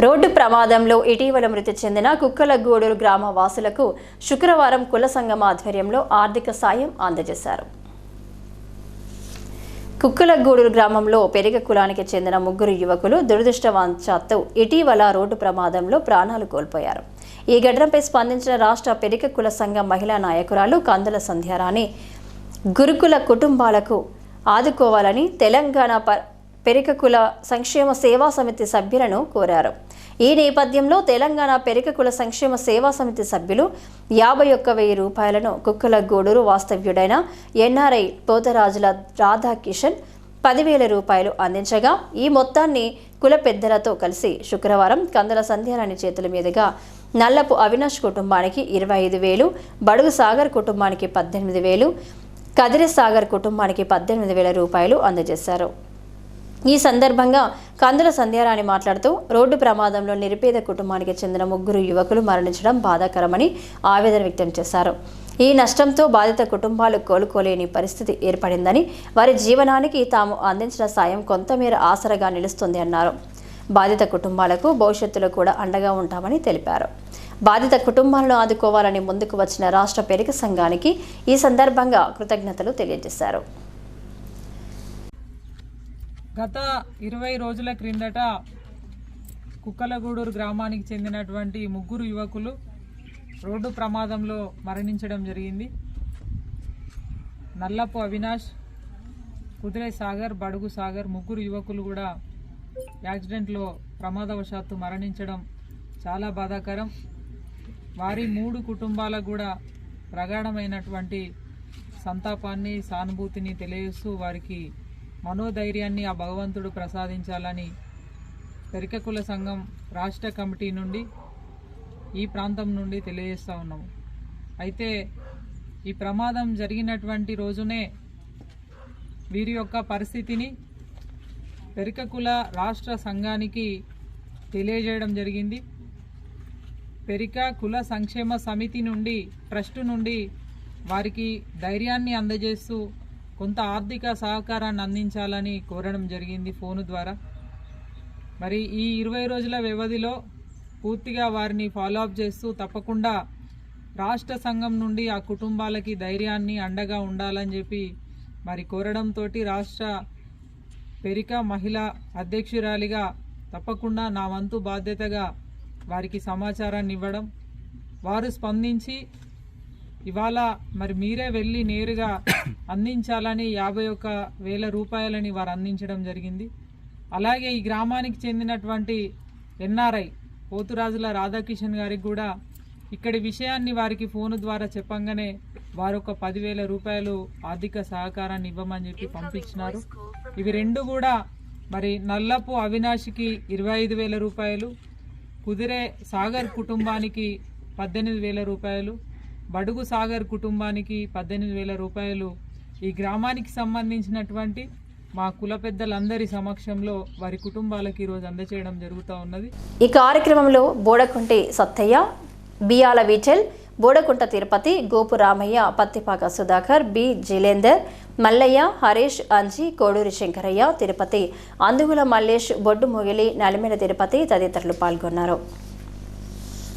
Road ప్రమాదంలో ఇటీవల మృతి చెందిన కుక్కలగూడూరు గ్రామ వాసులకు శుక్రవారం కుల సంఘం ఆధ్వర్యంలో ఆర్థిక సాయం అందజేశారు. కుక్కలగూడూరు గ్రామంలో పెరిగ కులానికి చెందిన ముగ్గురు యువకులు దురదృష్టవశాత్తు ఇటీవల రోడ్డు ప్రమాదంలో ప్రాణాలు కోల్పోయారు. ఈ ఘటనపై స్పందించిన రాష్ట్ర పెరిక కుల సంఘం మహిళా నాయకురాలు కందుల సంధ్యారాణి గురుకుల కుటుంబాలకు ఆదుకోవాలని తెలంగాణ ప- పెరిక కుల సంక్షేమ సేవా సమితి సభ్యులను కోరారు. ఈ నేపథ్యంలో తెలంగాణ పెరిక కుల సంక్షేమ సేవా సమితి సభ్యులు యాభై ఒక్క వెయ్యి రూపాయలను కుక్కల గూడూరు వాస్తవ్యుడైన ఎన్ఆర్ఐ పోతరాజుల రాధాకిషన్ పదివేల రూపాయలు అందించగా ఈ మొత్తాన్ని కుల పెద్దలతో కలిసి శుక్రవారం కందల సంధ్యారాణి చేతుల మీదుగా నల్లపు అవినాష్ కుటుంబానికి ఇరవై ఐదు వేలు బడుగు సాగర్ కుటుంబానికి పద్దెనిమిది వేలు కదిరి సాగర్ కుటుంబానికి పద్దెనిమిది వేల రూపాయలు అందజేశారు. ఈ సందర్భంగా కందుల సంధ్యారాణి మాట్లాడుతూ రోడ్డు ప్రమాదంలో నిరుపేద కుటుంబానికి చెందిన ముగ్గురు యువకులు మరణించడం బాధాకరమని ఆవేదన వ్యక్తం చేశారు. ఈ నష్టంతో బాధిత కుటుంబాలు కోలుకోలేని పరిస్థితి ఏర్పడిందని వారి జీవనానికి తాము అందించిన సాయం కొంతమేర ఆసరగా నిలుస్తుంది అన్నారు. బాధిత కుటుంబాలకు భవిష్యత్తులో కూడా అండగా ఉంటామని తెలిపారు. బాధిత కుటుంబాలను ఆదుకోవాలని ముందుకు వచ్చిన రాష్ట్ర పేరిక సంఘానికి ఈ సందర్భంగా కృతజ్ఞతలు తెలియజేశారు. గత ఇరవై రోజుల క్రిందట కుక్కలగూడూరు గ్రామానికి చెందినటువంటి ముగ్గురు యువకులు రోడ్డు ప్రమాదంలో మరణించడం జరిగింది. నల్లపు అవినాష్ కుదిరే సాగర్ బడుగు సాగర్ ముగ్గురు యువకులు కూడా యాక్సిడెంట్లో ప్రమాదవశాత్తు మరణించడం చాలా బాధాకరం. వారి మూడు కుటుంబాలకు కూడా ప్రగాఢమైనటువంటి సంతాపాన్ని సానుభూతిని తెలియజేస్తూ వారికి మనోధైర్యాన్ని ఆ భగవంతుడు ప్రసాదించాలని పెరికకుల సంఘం రాష్ట్ర కమిటీ నుండి ఈ ప్రాంతం నుండి తెలియజేస్తూ ఉన్నాము. అయితే ఈ ప్రమాదం జరిగినటువంటి రోజునే వీరి యొక్క పరిస్థితిని పెరికకుల రాష్ట్ర సంఘానికి తెలియజేయడం జరిగింది. పెరిక కుల సంక్షేమ సమితి నుండి ట్రస్ట్ నుండి వారికి ధైర్యాన్ని అందజేస్తూ కొంత ఆర్థిక సహకారాన్ని అందించాలని కోరడం జరిగింది ఫోను ద్వారా. మరి ఈ ఇరవై రోజుల వ్యవధిలో పూర్తిగా వారిని ఫాలో అప్ చేస్తూ తప్పకుండా రాష్ట్ర సంఘం నుండి ఆ కుటుంబాలకి ధైర్యాన్ని అండగా ఉండాలని చెప్పి మరి కోరడంతో రాష్ట్ర పెరిక మహిళా అధ్యక్షురాలిగా తప్పకుండా నా వంతు బాధ్యతగా వారికి సమాచారాన్ని ఇవ్వడం వారు స్పందించి ఇవాళ మరి మీరే వెళ్ళి నేరుగా అందించాలని యాభై ఒక్క వేల రూపాయలని వారు అందించడం జరిగింది. అలాగే ఈ గ్రామానికి చెందినటువంటి ఎన్ఆర్ఐ పోతురాజుల రాధాకిషన్ గారికి కూడా ఇక్కడి విషయాన్ని వారికి ఫోను ద్వారా చెప్పంగానే వారు ఒక పదివేల రూపాయలు ఆర్థిక సహకారాన్ని ఇవ్వమని చెప్పి పంపించినారు. ఇవి రెండు కూడా మరి నల్లపు అవినాష్కి ఇరవై ఐదు వేల రూపాయలు కుదిరే సాగర్ కుటుంబానికి పద్దెనిమిది వేల రూపాయలు బడుగు సాగర్ కుటుంబానికి పద్దెనిమిది వేల రూపాయలు ఈ గ్రామానికి సంబంధించినటువంటి మా కుల పెద్దలందరి సమక్షంలో వారి కుటుంబాలకు ఈరోజు అందచేయడం జరుగుతూ ఉన్నది. ఈ కార్యక్రమంలో బోడకుంటి సత్తయ్య బియాల విఠల్ బోడకుంట తిరుపతి గోపు రామయ్య పత్తిపాక సుధాకర్ బి జిలేందర్ మల్లయ్య హరీష్ అంజి కోడూరి శంకరయ్య తిరుపతి అందుగుల మల్లేష్ బొడ్డు మొగిలి నలిమిన తిరుపతి తదితరులు పాల్గొన్నారు.